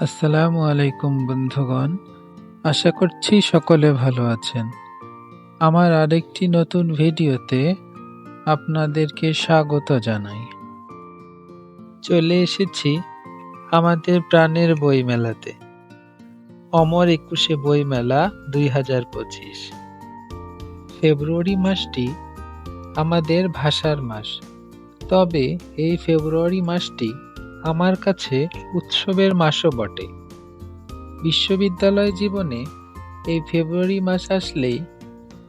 আসসালামু আলাইকুম বন্ধুগণ, আশা করছি সকলে ভালো আছেন। আমার আরেকটি নতুন ভিডিওতে আপনাদেরকে স্বাগত জানাই। চলে এসেছি আমাদের প্রাণের বই মেলাতে অমর একুশে বই মেলা দুই হাজার পঁচিশ। ফেব্রুয়ারি মাসটি আমাদের ভাষার মাস। তবে এই ফেব্রুয়ারি মাসটি আমার কাছে উৎসবের মাসও বটে। বিশ্ববিদ্যালয় জীবনে এই ফেব্রুয়ারি মাস আসলেই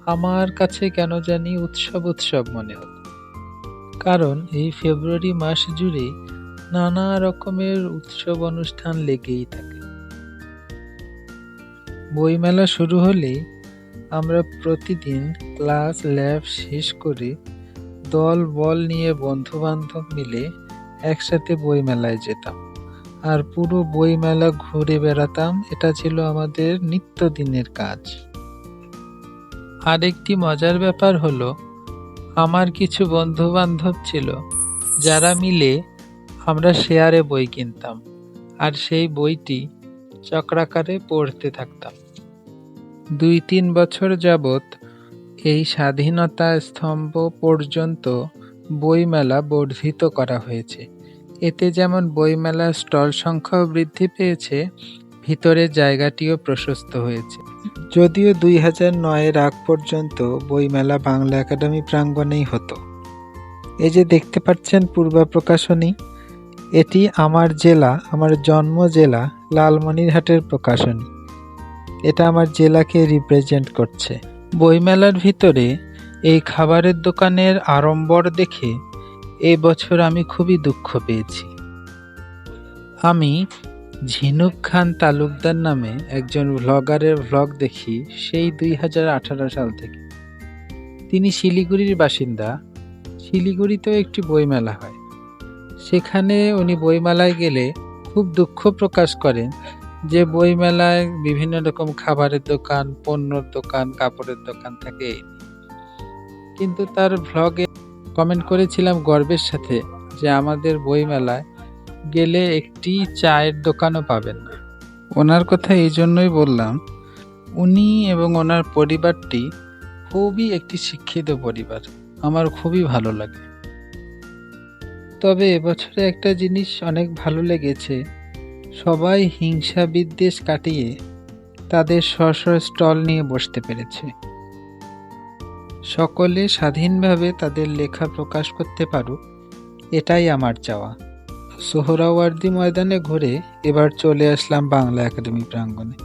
আমার কাছে কেন জানি উৎসব উৎসব মনে হতো কারণ এই ফেব্রুয়ারি মাস জুড়ে নানা রকমের উৎসব অনুষ্ঠান লেগেই থাকে। বইমেলা শুরু হলেই আমরা প্রতিদিন ক্লাস, ল্যাব শেষ করে দল, বল নিয়ে বন্ধু বান্ধব মিলে একসাথে বই মেলায় যেতাম। আর পুরো বই মেলা ঘুরে বেড়াতাম, এটা ছিল আমাদের নিত্যদিনের কাজ। আরেকটি মজার ব্যাপার হলো, আমার কিছু বন্ধু বান্ধব ছিল, যারা মিলে আমরা শেয়ারে বই কিনতাম, আর সেই বইটি চক্রাকারে পড়তে থাকতাম। দুই তিন বছর যাবৎ এই স্বাধীনতা স্তম্ভ পর্যন্ত বইমেলা বর্ধিত করা হয়েছে। এতে যেমন বইমেলার স্টল সংখ্যাও বৃদ্ধি পেয়েছে ভিতরের জায়গাটিও প্রশস্ত হয়েছে। যদিও দুই হাজার নয়ের আগ পর্যন্ত বইমেলা বাংলা একাডেমি প্রাঙ্গণেই হতো। এই যে দেখতে পাচ্ছেন পূর্বা প্রকাশনী এটি আমার জেলা, আমার জন্ম জেলা, লালমনিরহাটের প্রকাশনী। এটা আমার জেলাকে রিপ্রেজেন্ট করছে। বইমেলার ভিতরে এই খাবারের দোকানের আড়ম্বর দেখে এই বছর আমি খুবই দুঃখ পেয়েছি। আমি ঝিনুক খান তালুকদার নামে একজন ভ্লগারের ভ্লগ দেখি সেই দুই হাজার আঠারো সাল থেকে। তিনি শিলিগুড়ির বাসিন্দা। শিলিগুড়িতেও একটি বইমেলা হয়। সেখানে উনি বইমেলায় গেলে খুব দুঃখ প্রকাশ করেন যে বইমেলায় বিভিন্ন রকম খাবারের দোকান, পণ্যর দোকান, কাপড়ের দোকান থাকে। কিন্তু তার ভ্লগে কমেন্ট করেছিলাম গর্বের সাথে যে আমাদের বইমেলায় গেলে একটি চায়ের দোকানও পাবেন না। ওনার কথা এই জন্যই বললাম, উনি এবং ওনার পরিবারটি খুবই একটি শিক্ষিত পরিবার, আমার খুবই ভালো লাগে। তবে এবছরে একটা জিনিস অনেক ভালো লেগেছে, সবাই হিংসা বিদ্বেষ কাটিয়ে তাদের স্ব স্টল নিয়ে বসতে পেরেছে। সকলে স্বাধীনভাবে তাদের লেখা প্রকাশ করতে পারুক, এটাই আমার চাওয়া। সোহরাওয়ার্দি ময়দানে ঘুরে এবার চলে আসলাম বাংলা একাডেমি প্রাঙ্গণে।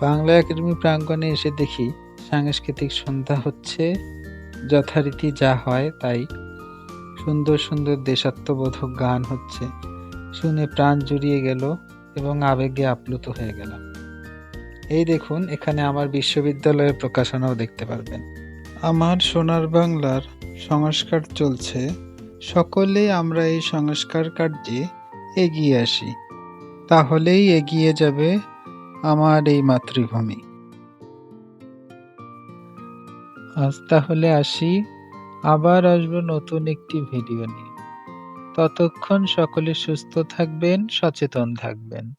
বাংলা একাডেমি প্রাঙ্গণে এসে দেখি সাংস্কৃতিক সন্ধ্যা হচ্ছে, যথারীতি যা হয় তাই। সুন্দর সুন্দর দেশাত্মবোধক গান হচ্ছে, শুনে প্রাণ জুড়িয়ে গেল এবং আবেগে আপ্লুত হয়ে গেলাম। এই দেখুন, এখানে আমার বিশ্ববিদ্যালয়ের প্রকাশনাও দেখতে পারবেন। আমার সোনার বাংলার সংস্কার চলছে। সকলে আমরা এই সংস্কার কার্যে এগিয়ে আসি। তাহলেই এগিয়ে যাবে আমার এই মাতৃভূমি। আজ তাহলে আসি, আবার আসব নতুন একটি ভিডিও নিয়ে। ততক্ষণ সকলে সুস্থ থাকবেন, সচেতন থাকবেন।